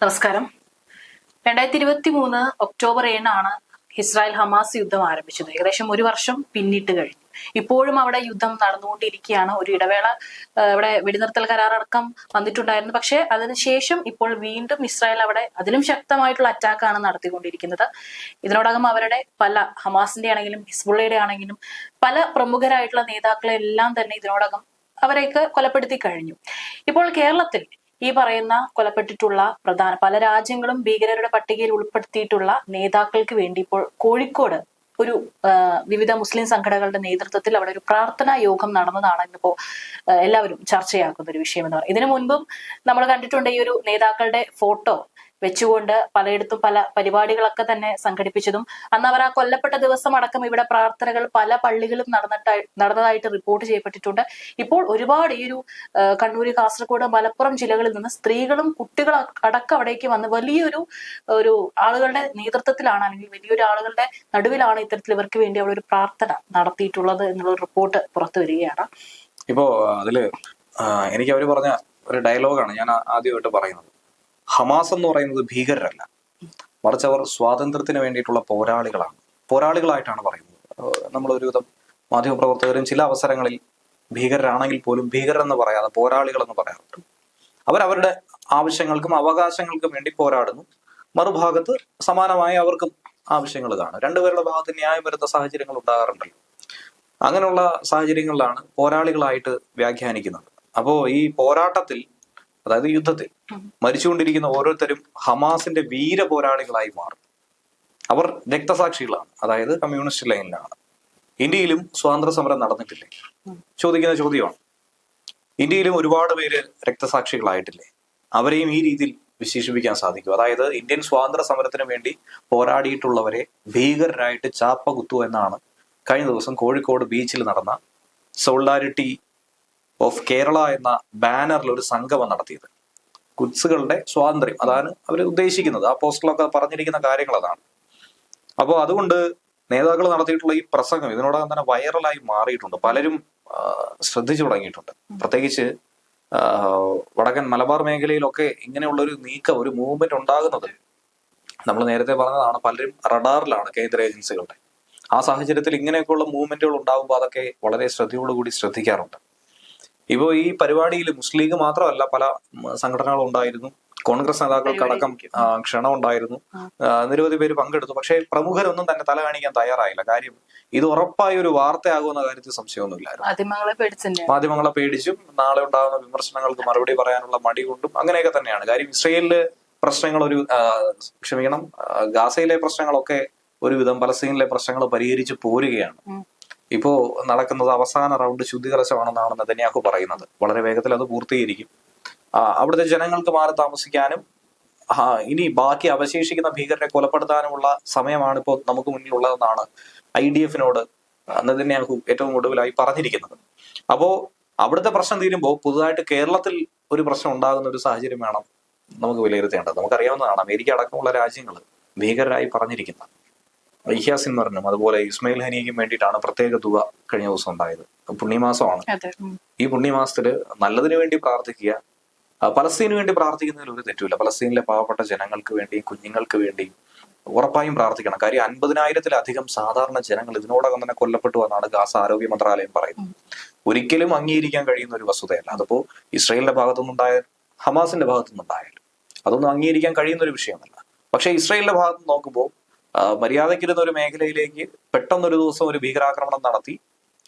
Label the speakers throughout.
Speaker 1: നമസ്കാരം. രണ്ടായിരത്തി ഇരുപത്തി മൂന്ന് ഒക്ടോബർ ഏഴിനാണ് ഇസ്രായേൽ ഹമാസ് യുദ്ധം ആരംഭിച്ചത്. ഏകദേശം ഒരു വർഷം പിന്നിട്ട് കഴിഞ്ഞു. ഇപ്പോഴും അവിടെ യുദ്ധം നടന്നുകൊണ്ടിരിക്കുകയാണ്. ഒരു ഇടവേള ഇവിടെ വെടിനിർത്തൽ കരാറടക്കം വന്നിട്ടുണ്ടായിരുന്നു. പക്ഷേ അതിനുശേഷം ഇപ്പോൾ വീണ്ടും ഇസ്രായേൽ അവിടെ അതിലും ശക്തമായിട്ടുള്ള അറ്റാക്കാണ് നടത്തിക്കൊണ്ടിരിക്കുന്നത്. ഇതിനോടകം അവരുടെ പല ഹമാസിന്റെ ആണെങ്കിലും ഹിസ്ബുള്ളയുടെ ആണെങ്കിലും പല പ്രമുഖരായിട്ടുള്ള നേതാക്കളെ എല്ലാം തന്നെ ഇതിനോടകം അവരെയൊക്കെ കൊലപ്പെടുത്തി കഴിഞ്ഞു. ഇപ്പോൾ കേരളത്തിൽ ഈ പറയുന്ന കൊലപ്പെട്ടിട്ടുള്ള പ്രധാന പല രാജ്യങ്ങളും ഭീകരരുടെ പട്ടികയിൽ ഉൾപ്പെടുത്തിയിട്ടുള്ള നേതാക്കൾക്ക് വേണ്ടി ഇപ്പോൾ കോഴിക്കോട് ഒരു വിവിധ മുസ്ലിം സംഘടനകളുടെ നേതൃത്വത്തിൽ അവിടെ ഒരു പ്രാർത്ഥനാ യോഗം നടന്നതാണ് ഇന്നിപ്പോ എല്ലാവരും ചർച്ചയാക്കുന്ന ഒരു വിഷയം എന്ന് പറയുന്നത് ഇതിനു മുൻപും നമ്മൾ കണ്ടിട്ടുണ്ട് ഈ ഒരു നേതാക്കളുടെ ഫോട്ടോ വെച്ചുകൊണ്ട് പലയിടത്തും പല പരിപാടികളൊക്കെ തന്നെ സംഘടിപ്പിച്ചതും. അന്ന് അവർ ആ കൊല്ലപ്പെട്ട ദിവസം അടക്കം ഇവിടെ പ്രാർത്ഥനകൾ പല പള്ളികളും നടന്നിട്ടായി നടന്നതായിട്ട് റിപ്പോർട്ട് ചെയ്യപ്പെട്ടിട്ടുണ്ട്. ഇപ്പോൾ ഒരുപാട് ഈ ഒരു കണ്ണൂർ കാസർഗോഡ് മലപ്പുറം ജില്ലകളിൽ നിന്ന് സ്ത്രീകളും കുട്ടികളും അടക്കം അവിടേക്ക് വന്ന് വലിയൊരു ഒരു ആളുകളുടെ നേതൃത്വത്തിലാണ് അല്ലെങ്കിൽ വലിയൊരു ആളുകളുടെ നടുവിലാണ് ഇത്തരത്തിൽ ഇവർക്ക് വേണ്ടി അവിടെ ഒരു പ്രാർത്ഥന നടത്തിയിട്ടുള്ളത് എന്നുള്ള റിപ്പോർട്ട് പുറത്തു വരികയാണ്.
Speaker 2: ഇപ്പോ അതിൽ എനിക്ക് അവർ പറഞ്ഞ ഒരു ഡയലോഗാണ് ഞാൻ ആദ്യമായിട്ട് പറയുന്നത്. ഹമാസ് എന്ന് പറയുന്നത് ഭീകരരല്ല. മറിച്ച് അവർ സ്വാതന്ത്ര്യത്തിന് വേണ്ടിയിട്ടുള്ള പോരാളികളാണ്. പോരാളികളായിട്ടാണ് പറയുന്നത്. നമ്മളൊരുവിധം മാധ്യമപ്രവർത്തകരും ചില അവസരങ്ങളിൽ ഭീകരരാണെങ്കിൽ പോലും ഭീകരെന്ന് പറയാതെ പോരാളികളെന്ന് പറയാറുണ്ട്. അവരവരുടെ ആവശ്യങ്ങൾക്കും അവകാശങ്ങൾക്കും വേണ്ടി പോരാടുന്നു. മറുഭാഗത്ത് സമാനമായി അവർക്കും ആവശ്യങ്ങൾ കാണും. രണ്ടുപേരുടെ ഭാഗത്ത് ന്യായം വരുന്ന സാഹചര്യങ്ങൾ ഉണ്ടാകാറുണ്ടല്ലോ. അങ്ങനെയുള്ള സാഹചര്യങ്ങളിലാണ് പോരാളികളായിട്ട് വ്യാഖ്യാനിക്കുന്നത്. അപ്പോൾ ഈ പോരാട്ടത്തിൽ അതായത് യുദ്ധത്തിൽ മരിച്ചുകൊണ്ടിരിക്കുന്ന ഓരോരുത്തരും ഹമാസിന്റെ വീര പോരാളികളായി മാറും. അവർ രക്തസാക്ഷികളാണ്. അതായത് കമ്മ്യൂണിസ്റ്റ് ലൈനിലാണ്. ഇന്ത്യയിലും സ്വാതന്ത്ര്യ സമരം നടന്നിട്ടില്ലേ ചോദിക്കുന്ന ചോദ്യമാണ്. ഇന്ത്യയിലും ഒരുപാട് പേര് രക്തസാക്ഷികളായിട്ടില്ലേ? അവരെയും ഈ രീതിയിൽ വിശേഷിപ്പിക്കാൻ സാധിക്കും. അതായത് ഇന്ത്യൻ സ്വാതന്ത്ര്യ സമരത്തിന് വേണ്ടി പോരാടിയിട്ടുള്ളവരെ ഭീകരരായിട്ട് ചാപ്പ കുത്തു എന്നാണ് കഴിഞ്ഞ ദിവസം കോഴിക്കോട് ബീച്ചിൽ നടന്ന സോൾഡാരിറ്റി ഓഫ് കേരള എന്ന ബാനറിൽ ഒരു സംഗമം നടത്തിയത്. കുത്സുകളുടെ സ്വാതന്ത്ര്യം. അതാണ് അവർ ഉദ്ദേശിക്കുന്നത്. ആ പോസ്റ്ററിലൊക്കെ പറഞ്ഞിരിക്കുന്ന കാര്യങ്ങൾ അതാണ്. അപ്പോൾ അതുകൊണ്ട് നേതാക്കൾ നടത്തിയിട്ടുള്ള ഈ പ്രസംഗം ഇതിനോടകം തന്നെ വൈറലായി മാറിയിട്ടുണ്ട്. പലരും ശ്രദ്ധിച്ചു തുടങ്ങിയിട്ടുണ്ട്. പ്രത്യേകിച്ച് വടക്കൻ മലബാർ മേഖലയിലൊക്കെ ഇങ്ങനെയുള്ള ഒരു നീക്കം ഒരു മൂവ്മെന്റ് ഉണ്ടാകുന്നത് നമ്മൾ നേരത്തെ പറഞ്ഞതാണ് പലരും റഡാറിലാണ് കേന്ദ്ര ഏജൻസികളുടെ. ആ സാഹചര്യത്തിൽ ഇങ്ങനെയൊക്കെയുള്ള മൂവ്മെന്റുകൾ ഉണ്ടാകുമ്പോൾ അതൊക്കെ വളരെ ശ്രദ്ധയോടുകൂടി ശ്രദ്ധിക്കാറുണ്ട്. ഇപ്പോൾ ഈ പരിപാടിയിൽ മുസ്ലിം ലീഗ് മാത്രമല്ല പല സംഘടനകളും ഉണ്ടായിരുന്നു. കോൺഗ്രസ് നേതാക്കൾക്കടക്കം ക്ഷണം ഉണ്ടായിരുന്നു. നിരവധി പേര് പങ്കെടുത്തു. പക്ഷേ പ്രമുഖരൊന്നും തന്നെ തല കാണിക്കാൻ തയ്യാറായില്ല. കാര്യം ഇത് ഉറപ്പായ ഒരു വാർത്തയാകുമെന്ന കാര്യത്തിൽ സംശയമൊന്നുമില്ലായിരുന്നു.
Speaker 1: മാധ്യമങ്ങളെ പേടിച്ച്
Speaker 2: നാളെ ഉണ്ടാകുന്ന വിമർശനങ്ങൾക്ക് മറുപടി പറയാനുള്ള മടി കൊണ്ടും അങ്ങനെയൊക്കെ തന്നെയാണ്. കാര്യം ഇസ്രയേലിൽ പ്രശ്നങ്ങൾ ഒരു ക്ഷമിക്കണം ഗാസയിലെ പ്രശ്നങ്ങളൊക്കെ ഒരുവിധം പലസ്തീനിലെ പ്രശ്നങ്ങൾ പരിഹരിച്ച് പോരുകയാണ്.
Speaker 1: ഉം.
Speaker 2: ഇപ്പോ നടക്കുന്നത് അവസാന റൗണ്ട് ശുദ്ധികലശമാണെന്നാണ് നെതന്യാഹു പറയുന്നത്. വളരെ വേഗത്തിൽ അത് പൂർത്തീകരിക്കും. അവിടുത്തെ ജനങ്ങൾക്ക് മാറി താമസിക്കാനും ഇനി ബാക്കി അവശേഷിക്കുന്ന ഭീകരരെ കൊലപ്പെടുത്താനുമുള്ള സമയമാണ് ഇപ്പോൾ നമുക്ക് മുന്നിലുള്ളതെന്നാണ് ഐ ഡി എഫിനോട് നെതന്യാഹു ഏറ്റവും ഒടുവിലായി പറഞ്ഞിരിക്കുന്നത്. അപ്പോൾ അവിടുത്തെ പ്രശ്നം തീരുമ്പോൾ പുതുതായിട്ട് കേരളത്തിൽ ഒരു പ്രശ്നം ഉണ്ടാകുന്ന ഒരു സാഹചര്യം വേണം നമുക്ക് വിലയിരുത്തേണ്ടത്. നമുക്കറിയാവുന്നതാണ് അമേരിക്ക അടക്കമുള്ള രാജ്യങ്ങൾ ഭീകരരായി പറഞ്ഞിരിക്കുന്നത് ഇഹ്യാസിൻ പറഞ്ഞും അതുപോലെ ഇസ്മയിൽ ഹനിക്കും വേണ്ടിയിട്ടാണ് പ്രത്യേക തുക കഴിഞ്ഞ ദിവസം ഉണ്ടായത്. പുണ്യമാസമാണ്. ഈ പുണ്യമാസത്തിൽ നല്ലതിനു വേണ്ടി പ്രാർത്ഥിക്കുക. പലസ്തീനു വേണ്ടി പ്രാർത്ഥിക്കുന്നതിൽ ഒരു തെറ്റുമില്ല. പലസ്തീനിലെ പാവപ്പെട്ട ജനങ്ങൾക്ക് വേണ്ടിയും കുഞ്ഞുങ്ങൾക്ക് വേണ്ടിയും ഉറപ്പായും പ്രാർത്ഥിക്കണം. കാര്യം അൻപതിനായിരത്തിലധികം സാധാരണ ജനങ്ങൾ ഇതിനോടകം തന്നെ കൊല്ലപ്പെട്ടു എന്നാണ് ഗാസ ആരോഗ്യ മന്ത്രാലയം പറയുന്നത്. ഒരിക്കലും അംഗീകരിക്കാൻ കഴിയുന്ന ഒരു വസ്തുതയല്ല. അതിപ്പോ ഇസ്രയേലിന്റെ ഭാഗത്തുനിന്നുണ്ടായാലും ഹമാസിന്റെ ഭാഗത്തുനിന്നുണ്ടായാലും അതൊന്നും അംഗീകരിക്കാൻ കഴിയുന്ന ഒരു വിഷയമല്ല. പക്ഷേ ഇസ്രയേലിന്റെ ഭാഗത്ത് നോക്കുമ്പോൾ മര്യാദയ്ക്കിരുന്ന ഒരു മേഖലയിലേക്ക് പെട്ടെന്നൊരു ദിവസം ഒരു ഭീകരാക്രമണം നടത്തി.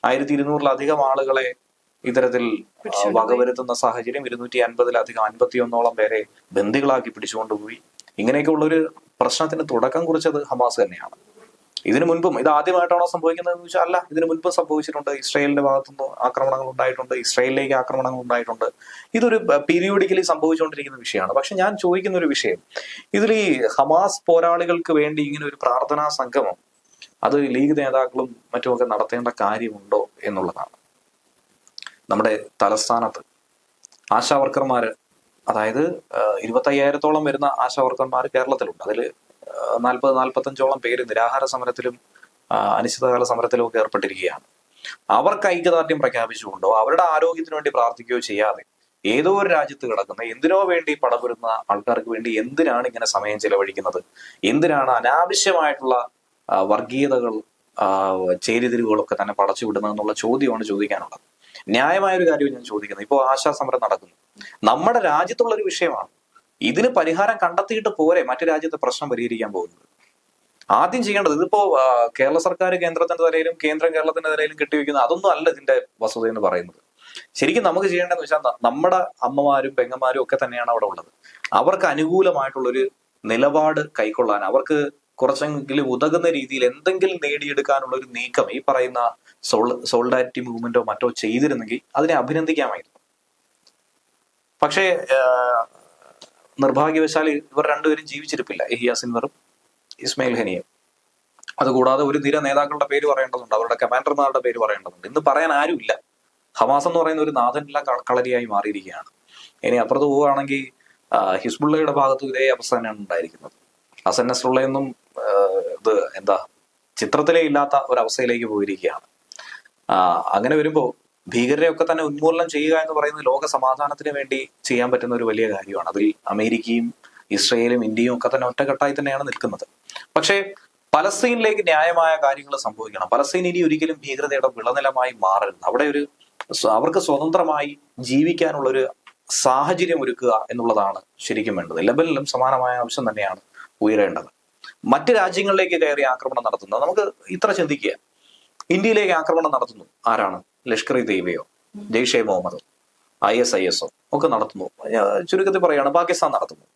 Speaker 2: ആയിരത്തി ഇരുന്നൂറിലധികം ആളുകളെ ഇത്തരത്തിൽ വകവരുത്തുന്ന സാഹചര്യം ഇരുന്നൂറ്റി അൻപതിലധികം അൻപത്തിയൊന്നോളം പേരെ ബന്ദികളാക്കി പിടിച്ചുകൊണ്ടുപോയി. ഇങ്ങനെയൊക്കെയുള്ള ഒരു പ്രശ്നത്തിന് തുടക്കം കുറിച്ചത് ഹമാസ് തന്നെയാണ്. ഇതിനു മുൻപും ഇത് ആദ്യമായിട്ടാണോ സംഭവിക്കുന്നത് എന്ന് വെച്ചാൽ അല്ല. ഇതിനു മുൻപും സംഭവിച്ചിട്ടുണ്ട്. ഇസ്രായേലിന്റെ ഭാഗത്തുനിന്ന് ആക്രമണങ്ങൾ ഉണ്ടായിട്ടുണ്ട്. ഇസ്രായേലിലേക്ക് ആക്രമണങ്ങൾ ഉണ്ടായിട്ടുണ്ട്. ഇതൊരു പീരിയോഡിക്കലി സംഭവിച്ചുകൊണ്ടിരിക്കുന്ന വിഷയമാണ്. പക്ഷെ ഞാൻ ചോദിക്കുന്ന ഒരു വിഷയം. ഇതിൽ ഈ ഹമാസ് പോരാളികൾക്ക് വേണ്ടി ഇങ്ങനെ ഒരു പ്രാർത്ഥനാ സംഗമം അത് ലീഗ് നേതാക്കളും മറ്റുമൊക്കെ നടത്തേണ്ട കാര്യമുണ്ടോ എന്നുള്ളതാണ്. നമ്മുടെ തലസ്ഥാനത്ത് ആശാവർക്കർമാര് അതായത് ഇരുപത്തയ്യായിരത്തോളം വരുന്ന ആശാവർക്കർമാർ കേരളത്തിലുണ്ട്. അതിൽ നാൽപ്പത് നാൽപ്പത്തഞ്ചോളം പേര് നിരാഹാര സമരത്തിലും അനിശ്ചിതകാല സമരത്തിലും ഒക്കെ ഏർപ്പെട്ടിരിക്കുകയാണ്. അവർക്ക് ഐക്യദാർഢ്യം പ്രഖ്യാപിച്ചുകൊണ്ടോ അവരുടെ ആരോഗ്യത്തിന് വേണ്ടി പ്രാർത്ഥിക്കുകയോ ചെയ്യാതെ ഏതോ ഒരു രാജ്യത്ത് കിടക്കുന്ന എന്തിനോ വേണ്ടി പടപുരുന്ന ആൾക്കാർക്ക് വേണ്ടി എന്തിനാണ് ഇങ്ങനെ സമയം ചെലവഴിക്കുന്നത്? എന്തിനാണ് അനാവശ്യമായിട്ടുള്ള വർഗീയതകൾ ചേരിതിരിവുകളൊക്കെ തന്നെ പടച്ചു വിടുന്നത് എന്നുള്ള ചോദ്യമാണ് ചോദിക്കാനുള്ളത്. ന്യായമായ ഒരു കാര്യം ഞാൻ ചോദിക്കുന്നത്. ഇപ്പോൾ ആശാ സമരം നടക്കുന്നു. നമ്മുടെ രാജ്യത്തുള്ള ഒരു വിഷയമാണ് ഇതിന് പരിഹാരം കണ്ടെത്തിയിട്ട് പോരെ മറ്റു രാജ്യത്തെ പ്രശ്നം പരിഹരിക്കാൻ പോകുന്നത്. ആദ്യം ചെയ്യേണ്ടത് ഇതിപ്പോ കേരള സർക്കാർ കേന്ദ്രത്തിന്റെ നിലയിലും കേന്ദ്രം കേരളത്തിന്റെ നിലയിലും കെട്ടിവെക്കുന്ന അതൊന്നും അല്ല ഇതിന്റെ വസ്തുത എന്ന് പറയുന്നത്. ശരിക്കും നമുക്ക് ചെയ്യേണ്ടതെന്ന് വെച്ചാൽ നമ്മുടെ അമ്മമാരും പെങ്ങന്മാരും ഒക്കെ തന്നെയാണ് അവിടെ ഉള്ളത്. അവർക്ക് അനുകൂലമായിട്ടുള്ളൊരു നിലപാട് കൈക്കൊള്ളാൻ അവർക്ക് കുറച്ചെങ്കിലും ഉതകുന്ന രീതിയിൽ എന്തെങ്കിലും നേടിയെടുക്കാനുള്ള ഒരു നീക്കം ഈ പറയുന്ന സോൾ സോൾഡാരിറ്റി മൂവ്മെന്റോ മറ്റോ ചെയ്തിരുന്നെങ്കിൽ അതിനെ അഭിനന്ദിക്കാമായിരുന്നു. പക്ഷേ നിർഭാഗ്യവശാൽ ഇവർ രണ്ടുപേരും ജീവിച്ചിരിപ്പില്ല. എഹിയ സിൻവറും ഇസ്മയിൽ ഹനിയും. അതുകൂടാതെ ഒരു നിര നേതാക്കളുടെ പേര് പറയേണ്ടതുണ്ട്. അവരുടെ കമാൻഡർമാരുടെ പേര് പറയേണ്ടതുണ്ട്. ഇന്ന് പറയാൻ ആരുമില്ല. ഹമാസ് എന്ന് പറയുന്ന ഒരു നാഥനില്ല കളരിയായി മാറിയിരിക്കുകയാണ്. ഇനി അപ്പുറത്ത് പോവുകയാണെങ്കിൽ ഹിസ്ബുള്ളയുടെ ഭാഗത്ത് ഇതേ അവസ്ഥ തന്നെയാണ് ഉണ്ടായിരിക്കുന്നത്. ഹസൻ നസ്രുള്ളയൊന്നും ഇത് എന്താ ചിത്രത്തിലേ ഇല്ലാത്ത ഒരവസ്ഥയിലേക്ക് പോയിരിക്കുകയാണ്. അങ്ങനെ വരുമ്പോൾ ഭീകരരെയൊക്കെ തന്നെ ഉന്മൂലനം ചെയ്യുക എന്ന് പറയുന്നത് ലോക സമാധാനത്തിന് വേണ്ടി ചെയ്യാൻ പറ്റുന്ന ഒരു വലിയ കാര്യമാണ്. അതിൽ അമേരിക്കയും ഇസ്രയേലും ഇന്ത്യയും ഒക്കെ തന്നെ ഒറ്റക്കെട്ടായി തന്നെയാണ് നിൽക്കുന്നത്. പക്ഷേ പലസ്തീനിലേക്ക് ന്യായമായ കാര്യങ്ങൾ സംഭവിക്കണം. പലസ്തീൻ ഇനി ഒരിക്കലും ഭീകരതയുടെ വിളനിലമായി മാറരുത്. അവിടെ ഒരു അവർക്ക് സ്വതന്ത്രമായി ജീവിക്കാനുള്ള ഒരു സാഹചര്യം ഒരുക്കുക എന്നുള്ളതാണ് ശരിക്കും വേണ്ടത്. ലെബനിലും സമാനമായ ആവശ്യം തന്നെയാണ് ഉയരേണ്ടത്. മറ്റ് രാജ്യങ്ങളിലേക്ക് കയറി ആക്രമണം നടത്തുന്നത്. നമുക്ക് ഇത്ര ചിന്തിക്കുക. ഇന്ത്യയിലേക്ക് ആക്രമണം നടത്തുന്നു. ആരാണ്? ലഷ്കർ ഇ തൈബയോ ജെയ്ഷെ മുഹമ്മദോ ഐ എസ് ഐ എസോ ഒക്കെ നടത്തുന്നു. ചുരുക്കത്തിൽ പറയുകയാണ് പാകിസ്ഥാൻ നടത്തുന്നു.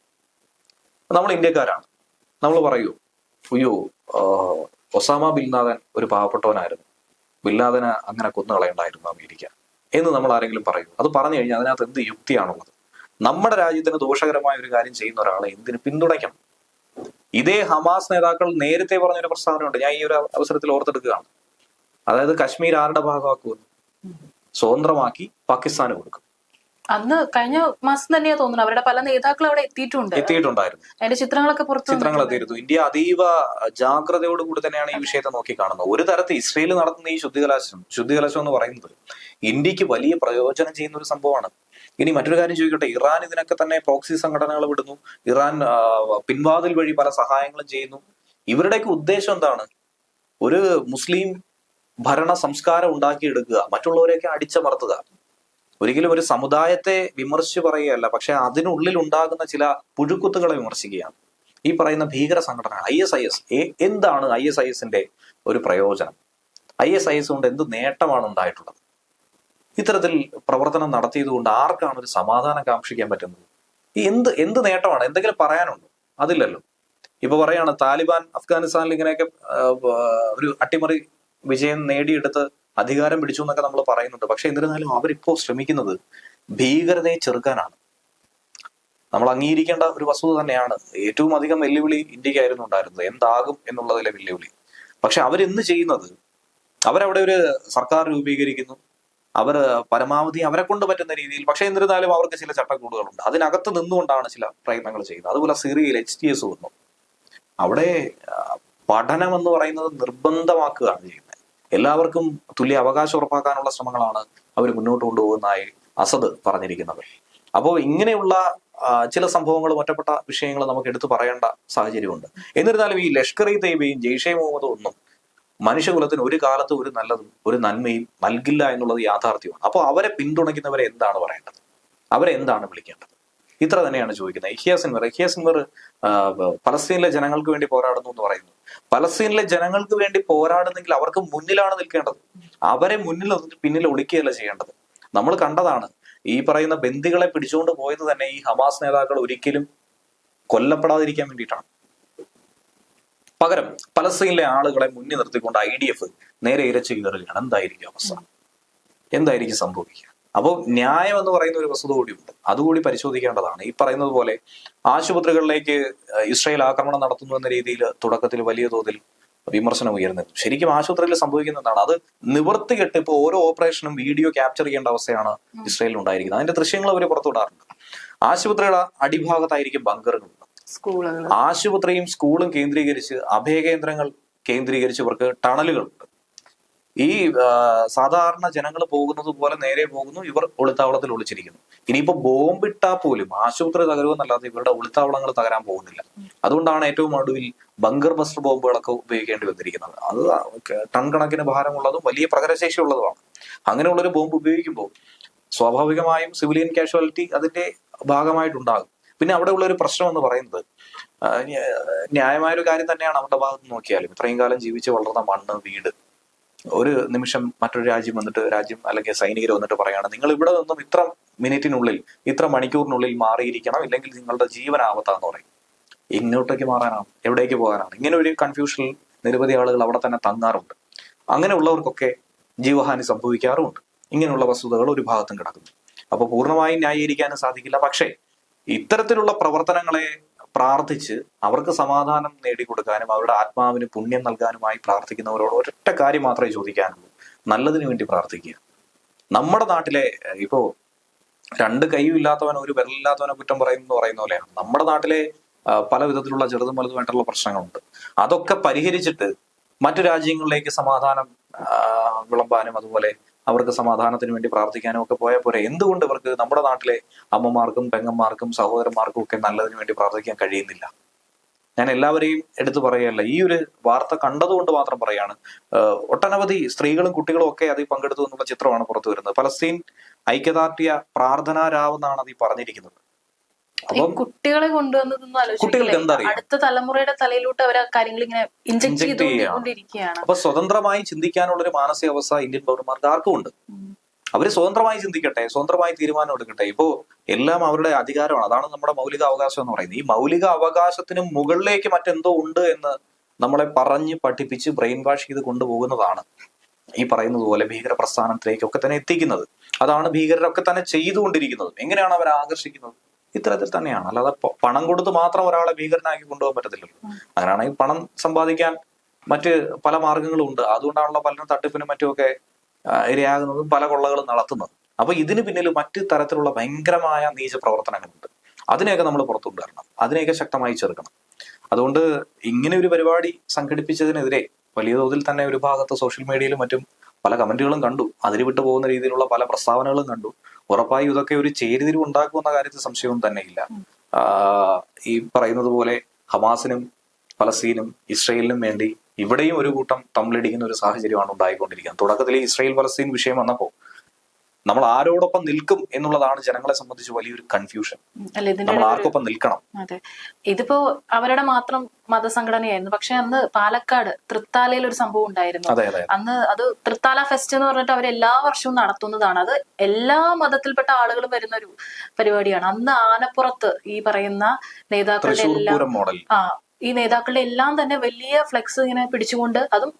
Speaker 2: നമ്മൾ ഇന്ത്യക്കാരാണ്. നമ്മൾ പറയൂ അയ്യോ ഒസാമ ബിൻ ലാദൻ ഒരു പാവപ്പെട്ടവനായിരുന്നു. ബിൻ അങ്ങനെ കൊന്നു കളയണ്ടായിരുന്നു അമേരിക്ക എന്ന് നമ്മൾ ആരെങ്കിലും പറയൂ. അത് പറഞ്ഞു കഴിഞ്ഞാൽ അതിനകത്ത് എന്ത് യുക്തിയാണുള്ളത്? നമ്മുടെ രാജ്യത്തിന് ദോഷകരമായ ഒരു കാര്യം ചെയ്യുന്ന ഒരാളെ എന്തിനു പിന്തുണയ്ക്കണം? ഇതേ ഹമാസ് നേതാക്കൾ നേരത്തെ പറഞ്ഞൊരു പ്രസ്താവനയുണ്ട്. ഞാൻ ഈ ഒരു അവസരത്തിൽ ഓർത്തെടുക്കുകയാണ്. അതായത് കശ്മീർ ആരുടെ ഭാഗമാക്കുമെന്ന്? സ്വതന്ത്രമാക്കി പാകിസ്ഥാന് കൊടുക്കും.
Speaker 1: അന്ന് കഴിഞ്ഞ മാസം തന്നെയാ തോന്നുന്നു അവരുടെ പല നേതാക്കൾ അവിടെ എത്തിയിട്ടുണ്ട്.
Speaker 2: എത്തിയിട്ടുണ്ടായിരുന്നു.
Speaker 1: അതിന്റെ ചിത്രങ്ങളൊക്കെ പുറത്തു
Speaker 2: ചിത്രങ്ങൾ. എത്തിയിരുന്നു ഇന്ത്യ അതീവ ജാഗ്രതയോടുകൂടി തന്നെയാണ് ഈ വിഷയത്തെ നോക്കി കാണുന്നത്. ഒരു തരത്തിൽ ഇസ്രയേൽ നടത്തുന്ന ഈ ശുദ്ധികലാശം ശുദ്ധികലാശം എന്ന് പറയുന്നത് ഇന്ത്യയ്ക്ക് വലിയ പ്രയോജനം ചെയ്യുന്ന ഒരു സംഭവമാണ്. ഇനി മറ്റൊരു കാര്യം ചോദിക്കട്ടെ. ഇറാൻ ഇതിനൊക്കെ തന്നെ പ്രോക്സി സംഘടനകൾ വിടുന്നു. ഇറാൻ പിൻവാതിൽ വഴി പല സഹായങ്ങളും ചെയ്യുന്നു. ഇവരുടെയൊക്കെ ഉദ്ദേശം എന്താണ്? ഒരു മുസ്ലിം ഭരണ സംസ്കാരം ഉണ്ടാക്കിയെടുക്കുക മറ്റുള്ളവരെയൊക്കെ അടിച്ചമർത്തുക. ഒരിക്കലും ഒരു സമുദായത്തെ വിമർശിച്ച് പറയുകയല്ല പക്ഷെ അതിനുള്ളിൽ ഉണ്ടാകുന്ന ചില പുഴുക്കുത്തുകളെ വിമർശിക്കുകയാണ്. ഈ പറയുന്ന ഭീകര സംഘടന ഐ എസ് ഐ എസ് എന്താണ് ഐ എസ് ഐ എസിന്റെ ഒരു പ്രയോജനം? ഐ എസ് ഐ എസ് കൊണ്ട് എന്ത് നേട്ടമാണ് ഉണ്ടായിട്ടുള്ളത്? ഇത്തരത്തിൽ പ്രവർത്തനം നടത്തിയതുകൊണ്ട് ആർക്കാണ് ഒരു സമാധാനം കാക്ഷിക്കാൻ പറ്റുന്നത്? ഈ എന്ത് എന്ത് നേട്ടമാണ്? എന്തെങ്കിലും പറയാനുണ്ടോ? അതില്ലല്ലോ. ഇപ്പൊ പറയാണ് താലിബാൻ അഫ്ഗാനിസ്ഥാനിൽ ഇങ്ങനെയൊക്കെ ഒരു അട്ടിമറി വിജയം നേടിയെടുത്ത് അധികാരം പിടിച്ചു എന്നൊക്കെ നമ്മൾ പറയുന്നുണ്ട്. പക്ഷെ എന്നിരുന്നാലും അവരിപ്പോ ശ്രമിക്കുന്നത് ഭീകരതയെ ചെറുക്കാനാണ്. നമ്മൾ അംഗീകരിക്കേണ്ട ഒരു വസ്തുത തന്നെയാണ്. ഏറ്റവും അധികം വെല്ലുവിളി ഇന്ത്യക്കായിരുന്നു ഉണ്ടായിരുന്നത്. എന്താകും എന്നുള്ളതിലെ വെല്ലുവിളി. പക്ഷെ അവരെന്ന് ചെയ്യുന്നത്? അവരവിടെ ഒരു സർക്കാർ രൂപീകരിക്കുന്നു. അവർ പരമാവധി അവരെ കൊണ്ട് പറ്റുന്ന രീതിയിൽ പക്ഷേ എന്നിരുന്നാലും അവർക്ക് ചില ചട്ടക്കൂടുകളുണ്ട്. അതിനകത്ത് നിന്നുകൊണ്ടാണ് ചില പ്രയത്നങ്ങൾ ചെയ്യുന്നത്. അതുപോലെ സിറിയയിൽ എച്ച് ടി എസ് വന്നു. അവിടെ പഠനം എന്ന് പറയുന്നത് നിർബന്ധമാക്കുകയാണ് ചെയ്യുന്നത്. എല്ലാവർക്കും തുല്യ അവകാശം ഉറപ്പാക്കാനുള്ള ശ്രമങ്ങളാണ് അവർ മുന്നോട്ട് കൊണ്ടുപോകുന്നതായി അസദ് പറഞ്ഞിരിക്കുന്നത്. അപ്പോൾ ഇങ്ങനെയുള്ള ചില സംഭവങ്ങളും ഒറ്റപ്പെട്ട വിഷയങ്ങൾ നമുക്ക് എടുത്തു പറയേണ്ട സാഹചര്യമുണ്ട്. എന്നിരുന്നാലും ഈ ലഷ്കർ ഇ തൈബയും ജെയ്ഷെ മുഹമ്മദും ഒന്നും മനുഷ്യകുലത്തിന് ഒരു കാലത്ത് ഒരു നല്ലതും ഒരു നന്മയും നൽകില്ല എന്നുള്ളത് യാഥാർത്ഥ്യമാണ്. അപ്പോൾ അവരെ പിന്തുണയ്ക്കുന്നവരെ എന്താണ് പറയേണ്ടത്? അവരെ എന്താണ് വിളിക്കേണ്ടത്? ഇത്ര തന്നെയാണ് ചോദിക്കുന്നത്. ഇഹിയ സിൻവർ ഇഹിയ സിൻവർ പലസ്തീനിലെ ജനങ്ങൾക്ക് വേണ്ടി പോരാടുന്നു എന്ന് പറയുന്നു. പലസ്തീനിലെ ജനങ്ങൾക്ക് വേണ്ടി പോരാടുന്നെങ്കിൽ അവർക്ക് മുന്നിലാണ് നിൽക്കേണ്ടത്. അവരെ മുന്നിൽ നിന്നിട്ട് പിന്നിൽ ഒളിക്കുകയല്ല ചെയ്യേണ്ടത്. നമ്മൾ കണ്ടതാണ് ഈ പറയുന്ന ബന്ദികളെ പിടിച്ചുകൊണ്ട് പോയത് തന്നെ ഈ ഹമാസ് നേതാക്കൾ ഒരിക്കലും കൊല്ലപ്പെടാതിരിക്കാൻ വേണ്ടിയിട്ടാണ്. പകരം പലസ്തീനിലെ ആളുകളെ മുന്നിൽ നിർത്തിക്കൊണ്ട് ഐ ഡി എഫ് നേരെ ഇരച്ചു കയറുകയാണ് എന്തായിരിക്കും അവസ്ഥ? എന്തായിരിക്കും സംഭവിക്കുക? അപ്പോൾ ന്യായം എന്ന് പറയുന്ന ഒരു വസ്തുത കൂടിയുണ്ട് അതുകൂടി പരിശോധിക്കേണ്ടതാണ്. ഈ പറയുന്നത് പോലെ ആശുപത്രികളിലേക്ക് ഇസ്രയേൽ ആക്രമണം നടത്തുന്നു എന്ന രീതിയിൽ തുടക്കത്തിൽ വലിയ തോതിൽ വിമർശനം ഉയർന്നിരുന്നു. ശരിക്കും ആശുപത്രിയിൽ സംഭവിക്കുന്നതാണ് അത് നിവർത്തി കെട്ട് ഇപ്പോൾ ഓരോ ഓപ്പറേഷനും വീഡിയോ ക്യാപ്ചർ ചെയ്യേണ്ട അവസ്ഥയാണ് ഇസ്രായേലിൽ ഉണ്ടായിരിക്കുന്നത്. അതിന്റെ ദൃശ്യങ്ങൾ അവർ പുറത്തുവിടാറുണ്ട് ആശുപത്രിയുടെ അടിഭാഗത്തായിരിക്കും ബങ്കറുകൾ. ആശുപത്രിയും സ്കൂളും കേന്ദ്രീകരിച്ച് അഭയകേന്ദ്രങ്ങൾ കേന്ദ്രീകരിച്ച് ഇവർക്ക് ടണലുകളുണ്ട്. ഈ സാധാരണ ജനങ്ങൾ പോകുന്നത് പോലെ നേരെ പോകുന്നു ഇവർ ഒളിത്താവളത്തിൽ ഒളിച്ചിരിക്കുന്നു. ഇനിയിപ്പോ ബോംബിട്ടാ പോലും ആശുപത്രി തകരുമെന്നല്ലാതെ ഇവരുടെ ഒളിത്താവളങ്ങൾ തകരാൻ പോകുന്നില്ല. അതുകൊണ്ടാണ് ഏറ്റവും ഒടുവിൽ ബങ്കർ ബസ്റ്റർ ബോംബുകളൊക്കെ ഉപയോഗിക്കേണ്ടി വന്നിരിക്കുന്നത്. അത് ടൺ കണക്കിന് ഭാരമുള്ളതും വലിയ പ്രകരശേഷിയുള്ളതുമാണ്. അങ്ങനെയുള്ളൊരു ബോംബ് ഉപയോഗിക്കുമ്പോൾ സ്വാഭാവികമായും സിവിലിയൻ കാഷ്വാലിറ്റി അതിന്റെ ഭാഗമായിട്ടുണ്ടാകും. പിന്നെ അവിടെ ഉള്ള ഒരു പ്രശ്നം എന്ന് പറയുന്നത് ന്യായമായ ഒരു കാര്യം തന്നെയാണ് അവരുടെ ഭാഗത്ത് നോക്കിയാലും. ഇത്രയും കാലം ജീവിച്ച് വളർന്ന മണ്ണ് വീട് ഒരു നിമിഷം മറ്റൊരു രാജ്യം വന്നിട്ട് രാജ്യം അല്ലെങ്കിൽ സൈനികർ വന്നിട്ട് പറയാണ് നിങ്ങൾ ഇവിടെ നിന്നും ഇത്ര മിനിറ്റിനുള്ളിൽ ഇത്ര മണിക്കൂറിനുള്ളിൽ മാറിയിരിക്കണം ഇല്ലെങ്കിൽ നിങ്ങളുടെ ജീവൻ ആപത്താന്ന് പറയും. ഇങ്ങോട്ടേക്ക് മാറാനാണ് എവിടേക്ക് പോകാനാണ്. ഇങ്ങനെ ഒരു കൺഫ്യൂഷനിൽ നിരവധി ആളുകൾ അവിടെ തന്നെ തങ്ങാറുണ്ട്. അങ്ങനെയുള്ളവർക്കൊക്കെ ജീവഹാനി സംഭവിക്കാറുമുണ്ട്. ഇങ്ങനെയുള്ള വസ്തുതകൾ ഒരു ഭാഗത്തും കിടക്കുന്നു. അപ്പൊ പൂർണമായും ന്യായീകരിക്കാനും സാധിക്കില്ല. പക്ഷേ ഇത്തരത്തിലുള്ള പ്രവർത്തനങ്ങളെ പ്രാർത്ഥിച്ച് അവർക്ക് സമാധാനം നേടിക്കൊടുക്കാനും അവരുടെ ആത്മാവിന് പുണ്യം നൽകാനുമായി പ്രാർത്ഥിക്കുന്നവരോട് ഒരൊറ്റ കാര്യം മാത്രമേ ചോദിക്കാനുള്ളൂ. നല്ലതിനു വേണ്ടി പ്രാർത്ഥിക്കുക. നമ്മുടെ നാട്ടിലെ ഇപ്പോ രണ്ട് കൈയും ഇല്ലാത്തവൻ ഒരു വിരലില്ലാത്തവനെ കുറ്റം പറയുന്നത് പറയുന്ന പോലെയാണ്. നമ്മുടെ നാട്ടിലെ പല വിധത്തിലുള്ള ചെറുതും വലുതുമായിട്ടുള്ള പ്രശ്നങ്ങളുണ്ട്. അതൊക്കെ പരിഹരിച്ചിട്ട് മറ്റു രാജ്യങ്ങളിലേക്ക് സമാധാനം വിളമ്പാനും അതുപോലെ അവർക്ക് സമാധാനത്തിന് വേണ്ടി പ്രാർത്ഥിക്കാനും ഒക്കെ പോയാൽ പോരെ. എന്തുകൊണ്ട് ഇവർക്ക് നമ്മുടെ നാട്ടിലെ അമ്മമാർക്കും പെങ്ങന്മാർക്കും സഹോദരന്മാർക്കും ഒക്കെ നല്ലതിന് വേണ്ടി പ്രാർത്ഥിക്കാൻ കഴിയുന്നില്ല? ഞാൻ എല്ലാവരെയും എടുത്തു പറയുകയല്ല ഈ ഒരു വാർത്ത കണ്ടതുകൊണ്ട് മാത്രം പറയാണ്. ഒട്ടനവധി സ്ത്രീകളും കുട്ടികളും ഒക്കെ അതിൽ പങ്കെടുത്തു എന്നുള്ള ചിത്രമാണ് പുറത്തു വരുന്നത്. പലസ്തീൻ ഐക്യദാർഢ്യ പ്രാർത്ഥനാരാവെന്നാണ് അതിൽ പറഞ്ഞിരിക്കുന്നത്.
Speaker 1: കുട്ടികളെ കൊണ്ടുവന്നതൊന്നും
Speaker 2: കുട്ടികൾക്ക്
Speaker 1: ആലോചിക്കില്ല
Speaker 2: എന്തറിയാം?
Speaker 1: അടുത്ത തലമുറയുടെ തലയിലോട്ട് അവർ കാര്യങ്ങൾ ഇങ്ങനെ ഇഞ്ചക്ട്. ചെയ്തുകൊണ്ടിരിക്കുകയാണ്
Speaker 2: അപ്പൊ സ്വതന്ത്രമായി ചിന്തിക്കാനുള്ള ഒരു മാനസികാവസ്ഥ ഇന്ത്യൻ പൗരന്മാർക്ക് ആർക്കും ഉണ്ട്. അവർ സ്വതന്ത്രമായി ചിന്തിക്കട്ടെ സ്വതന്ത്രമായി തീരുമാനം എടുക്കട്ടെ. ഇപ്പോ എല്ലാം അവരുടെ അധികാരമാണ്. അതാണ് നമ്മുടെ മൗലിക അവകാശം എന്ന് പറയുന്നത്. ഈ മൗലിക അവകാശത്തിന് മുകളിലേക്ക് മറ്റെന്തോ ഉണ്ട് എന്ന് നമ്മളെ പറഞ്ഞ് പഠിപ്പിച്ച് ബ്രെയിൻ വാഷ് ചെയ്ത് കൊണ്ടുപോകുന്നതാണ് ഈ പറയുന്നത് പോലെ ഭീകര പ്രസ്ഥാനത്തിലേക്കൊക്കെ തന്നെ എത്തിക്കുന്നത്. അതാണ് ഭീകരരൊക്കെ തന്നെ ചെയ്തുകൊണ്ടിരിക്കുന്നത്. എങ്ങനെയാണ് അവരെ ആകർഷിക്കുന്നത്? ഇത്തരത്തിൽ തന്നെയാണ്. അല്ലാതെ പണം കൊടുത്ത് മാത്രം ഒരാളെ ഭീകരനാക്കി കൊണ്ടുപോകാൻ പറ്റത്തില്ലല്ലോ. അങ്ങനെയാണെങ്കിൽ പണം സമ്പാദിക്കാൻ മറ്റ് പല മാർഗങ്ങളും ഉണ്ട്. അതുകൊണ്ടാണല്ലോ പലരും തട്ടിപ്പിനും മറ്റുമൊക്കെ ഇരയാകുന്നതും പല കൊള്ളകളും നടത്തുന്നതും. അപ്പൊ ഇതിന് പിന്നിൽ മറ്റ് തരത്തിലുള്ള ഭയങ്കരമായ നീച പ്രവർത്തനങ്ങളുണ്ട്. അതിനെയൊക്കെ നമ്മൾ പുറത്തു കൊണ്ടുവരണം അതിനെയൊക്കെ ശക്തമായി ചെറുക്കണം. അതുകൊണ്ട് ഇങ്ങനെ ഒരു പരിപാടി സംഘടിപ്പിച്ചതിനെതിരെ വലിയ തോതിൽ തന്നെ ഒരു ഭാഗത്ത് സോഷ്യൽ മീഡിയയിലും മറ്റും പല കമന്റുകളും കണ്ടു. അതിന് വിട്ടു പോകുന്ന രീതിയിലുള്ള പല പ്രസ്താവനകളും കണ്ടു. ഉറപ്പായും ഇതൊക്കെ ഒരു ചേരിതിരിവ് ഉണ്ടാക്കുമെന്ന കാര്യത്തിൽ സംശയവും തന്നെയില്ല. ഇല്ല ഈ പറയുന്നത് പോലെ ഹമാസിനും ഫലസ്തീനും ഇസ്രയേലിനും വേണ്ടി ഇവിടെയും ഒരു കൂട്ടം തമ്മിലടിക്കുന്ന ഒരു സാഹചര്യമാണ് ഉണ്ടായിക്കൊണ്ടിരിക്കുന്നത്. തുടക്കത്തിൽ ഇസ്രയേൽ ഫലസ്തീൻ വിഷയം വന്നപ്പോൾ നമ്മൾ ആരോടൊപ്പം നിൽക്കും എന്നുള്ളതാണ് ജനങ്ങളെ സംബന്ധിച്ച് വലിയൊരു കൺഫ്യൂഷൻ നമ്മൾ ആർക്കൊപ്പം നിൽക്കണം.
Speaker 1: അതെ. ഇതിപ്പോ അവരുടെ മാത്രം മതസംഘടനയായിരുന്നു. പക്ഷെ അന്ന് പാലക്കാട് തൃത്താലയിൽ ഒരു സംഭവം ഉണ്ടായിരുന്നു. അന്ന് അത് തൃത്താല ഫെസ്റ്റ് എന്ന് പറഞ്ഞിട്ട് അവർ എല്ലാ വർഷവും നടത്തുന്നതാണ്. അത് എല്ലാ മതത്തിൽപ്പെട്ട ആളുകളും വരുന്ന ഒരു പരിപാടിയാണ്. അന്ന് ആനപ്പുറത്ത് ഈ പറയുന്ന നേതാക്കളുടെ എല്ലാം ആ ഈ നേതാക്കളുടെ എല്ലാം തന്നെ വലിയ ഫ്ലെക്സ് ഇങ്ങനെ പിടിച്ചുകൊണ്ട് അതും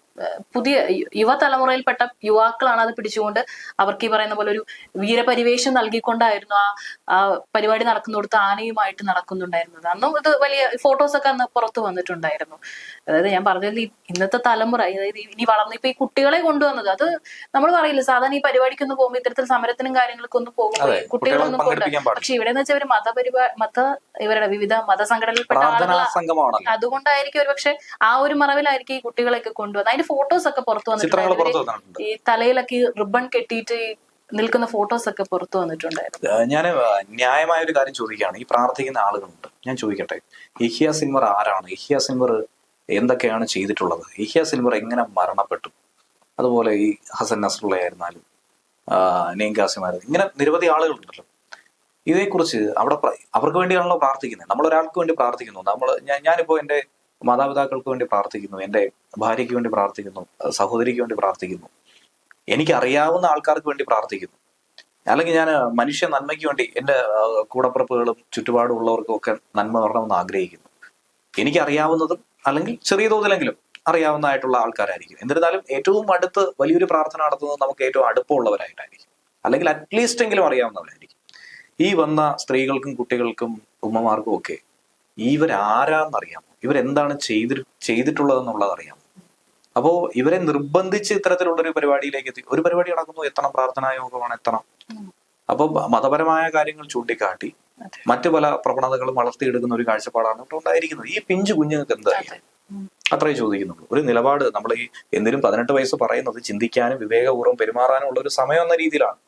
Speaker 1: പുതിയ യുവതലമുറയിൽപ്പെട്ട യുവാക്കളാണ് അത് പിടിച്ചുകൊണ്ട് അവർക്ക് ഈ പറയുന്ന പോലെ ഒരു വീരപരിവേഷം നൽകിക്കൊണ്ടായിരുന്നു ആ ആ പരിപാടി നടക്കുന്നിടത്ത് ആനയുമായിട്ട് നടക്കുന്നുണ്ടായിരുന്നത്. അന്നും ഇത് വലിയ ഫോട്ടോസ് ഒക്കെ അന്ന് പുറത്തു വന്നിട്ടുണ്ടായിരുന്നു. അതായത് ഞാൻ പറഞ്ഞത് ഇന്നത്തെ തലമുറ അതായത് ഇനി വളർന്ന ഇപ്പൊ ഈ കുട്ടികളെ കൊണ്ടുവന്നത് അത് നമ്മൾ പറയില്ല സാധാരണ ഈ പരിപാടിക്കൊന്നും പോകുമ്പോൾ ഇത്തരത്തിൽ സമരത്തിനും കാര്യങ്ങൾക്കൊന്നും പോകുമ്പോൾ
Speaker 2: അതെ കുട്ടികളെ
Speaker 1: കുട്ടികളൊന്നും
Speaker 2: പോകില്ല
Speaker 1: പക്ഷെ ഇവിടെ എന്ന് വെച്ചാൽ ഇവർ മതപരിപാ മത ഇവരുടെ വിവിധ മതസംഘടനയിൽപ്പെട്ട ആളുകൾ
Speaker 2: സംഘമാണല്ലോ
Speaker 1: അതുകൊണ്ടായിരിക്കും ഒരു പക്ഷെ ആ ഒരു മറവിലായിരിക്കും ഈ കുട്ടികളെയൊക്കെ കൊണ്ടുവന്നത്. അതിന്റെ ഫോട്ടോസ് ഒക്കെ പുറത്തു
Speaker 2: വന്നിട്ടുണ്ട്.
Speaker 1: ഈ തലയിലൊക്കെ റിബൺ കെട്ടിയിട്ട് നിൽക്കുന്ന ഫോട്ടോസ് ഒക്കെ പുറത്തു വന്നിട്ടുണ്ടായിരുന്നു.
Speaker 2: ഞാൻ ന്യായമായ ഒരു കാര്യം ചോദിക്കുകയാണ്. ഈ പ്രാർത്ഥിക്കുന്ന ആളുകളുണ്ട്. ഞാൻ ചോദിക്കട്ടെ ഇഹിയ സിൻവർ ആരാണ്? ഇഹിയ സിൻവർ എന്തൊക്കെയാണ് ചെയ്തിട്ടുള്ളത്? ഇഹിയ സിൻവർ എങ്ങനെ മരണപ്പെട്ടു? അതുപോലെ ഈ ഹസൻ നസ്രുള്ള ആയിരുന്നാലും നെയ്ം കാസിമാരും ഇങ്ങനെ നിരവധി ആളുകളുണ്ടല്ലോ. ഇതേക്കുറിച്ച് അവിടെ അവർക്ക് വേണ്ടിയാണല്ലോ പ്രാർത്ഥിക്കുന്നത്. നമ്മൾ ഒരാൾക്ക് വേണ്ടി പ്രാർത്ഥിക്കുന്നു. നമ്മൾ ഞാൻ ഞാനിപ്പോ എന്റെ മാതാപിതാക്കൾക്ക് വേണ്ടി പ്രാർത്ഥിക്കുന്നു എന്റെ ഭാര്യയ്ക്ക് വേണ്ടി പ്രാർത്ഥിക്കുന്നു സഹോദരിക്ക് വേണ്ടി പ്രാർത്ഥിക്കുന്നു. എനിക്കറിയാവുന്ന ആൾക്കാർക്ക് വേണ്ടി പ്രാർത്ഥിക്കുന്നു. അല്ലെങ്കിൽ ഞാൻ മനുഷ്യ നന്മയ്ക്ക് വേണ്ടി എന്റെ കൂടപ്പിറപ്പുകളും ചുറ്റുപാടും ഉള്ളവർക്കും ഒക്കെ നന്മ വരണമെന്ന് ആഗ്രഹിക്കുന്നു. എനിക്കറിയാവുന്നതും അല്ലെങ്കിൽ ചെറിയ തോതിലെങ്കിലും അറിയാവുന്നതായിട്ടുള്ള ആൾക്കാരായിരിക്കും. എന്നിരുന്നാലും ഏറ്റവും അടുത്ത് വലിയൊരു പ്രാർത്ഥന നടത്തുന്നത് നമുക്ക് ഏറ്റവും അടുപ്പമുള്ളവരായിട്ടായിരിക്കും. അല്ലെങ്കിൽ അറ്റ്ലീസ്റ്റ് എങ്കിലും അറിയാവുന്നവരായിരിക്കും. ഈ വന്ന സ്ത്രീകൾക്കും കുട്ടികൾക്കും ഉമ്മമാർക്കും ഒക്കെ ഇവരാരാന്നറിയാമോ? ഇവരെന്താണ് ചെയ്തി ചെയ്തിട്ടുള്ളതെന്നുള്ളത് അറിയാമോ അപ്പോ ഇവരെ നിർബന്ധിച്ച് ഇത്തരത്തിലുള്ള ഒരു പരിപാടിയിലേക്ക് എത്തി ഒരു പരിപാടി നടക്കുന്നു. എത്തണം. പ്രാർത്ഥനാ യോഗമാണ് എത്തണം. അപ്പൊ മതപരമായ കാര്യങ്ങൾ ചൂണ്ടിക്കാട്ടി മറ്റു പല പ്രവണതകളും വളർത്തിയെടുക്കുന്ന ഒരു കാഴ്ചപ്പാടാണ് ഇവിടെ ഉണ്ടായിരിക്കുന്നത് ഈ പിഞ്ചു കുഞ്ഞുങ്ങൾക്ക് എന്താ അറിയാം അത്രേ ചോദിക്കുന്നുള്ളൂ. ഒരു നിലപാട് നമ്മൾ ഈ എന്തിനും പതിനെട്ട് വയസ്സ് പറയുന്നത് ചിന്തിക്കാനും വിവേകപൂർവം പെരുമാറാനും ഉള്ള ഒരു സമയം എന്ന രീതിയിലാണ്.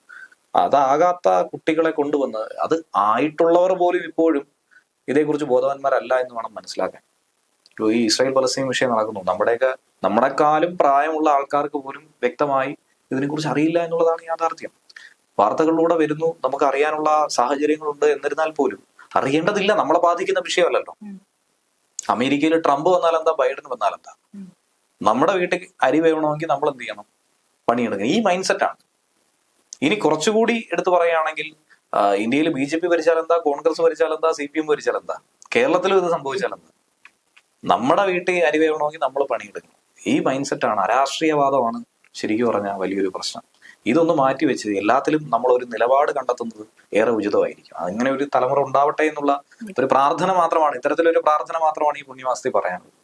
Speaker 2: അതാകാത്ത കുട്ടികളെ കൊണ്ടുവന്ന് അത് ആയിട്ടുള്ളവർ പോലും ഇപ്പോഴും ഇതേക്കുറിച്ച് ബോധവാന്മാരല്ല എന്ന് വേണം മനസ്സിലാക്കാൻ. ഈ ഇസ്രായേൽ പലസ്തീൻ വിഷയം നടക്കുന്നു. നമ്മുടെയൊക്കെ നമ്മളെക്കാളും പ്രായമുള്ള ആൾക്കാർക്ക് പോലും വ്യക്തമായി ഇതിനെക്കുറിച്ച് അറിയില്ല എന്നുള്ളതാണ് യാഥാർത്ഥ്യം. വാർത്തകളിലൂടെ വരുന്നു നമുക്ക് അറിയാനുള്ള സാഹചര്യങ്ങളുണ്ട് എന്നിരുന്നാൽ പോലും അറിയേണ്ടതില്ല. നമ്മളെ ബാധിക്കുന്ന വിഷയമല്ലല്ലോ. അമേരിക്കയിൽ ട്രംപ് വന്നാൽ എന്താ? ബൈഡൻ വന്നാൽ എന്താ? നമ്മുടെ വീട്ടിൽ അരി വേണമെങ്കിൽ നമ്മൾ എന്ത് ചെയ്യണം? പണിയെടുക്കണം. ഈ മൈൻഡ് സെറ്റാണ് ഇനി കുറച്ചുകൂടി എടുത്തു പറയുകയാണെങ്കിൽ ഇന്ത്യയിൽ ബി ജെ പി ഭരിച്ചാൽ എന്താ? കോൺഗ്രസ് ഭരിച്ചാൽ എന്താ? സി പി എം ഭരിച്ചാൽ എന്താ? കേരളത്തിലും ഇത് സംഭവിച്ചാൽ എന്താ? നമ്മുടെ വീട്ടിൽ അരി വേണമെങ്കിൽ നമ്മൾ പണിയെടുക്കണം. ഈ മൈൻഡ് സെറ്റാണ് അരാഷ്ട്രീയവാദമാണ് ശരിക്കും പറഞ്ഞാൽ വലിയൊരു പ്രശ്നം. ഇതൊന്ന് മാറ്റി വെച്ച് എല്ലാത്തിലും നമ്മൾ ഒരു നിലപാട് കണ്ടെത്തുന്നത് ഏറെ ഉചിതമായിരിക്കും. അങ്ങനെ ഒരു തലമുറ ഉണ്ടാവട്ടെ എന്നുള്ള ഒരു പ്രാർത്ഥന മാത്രമാണ് ഇത്തരത്തിലൊരു പ്രാർത്ഥന മാത്രമാണ് ഈ പുണ്യമാസത്തിൽ പറയാനുള്ളത്.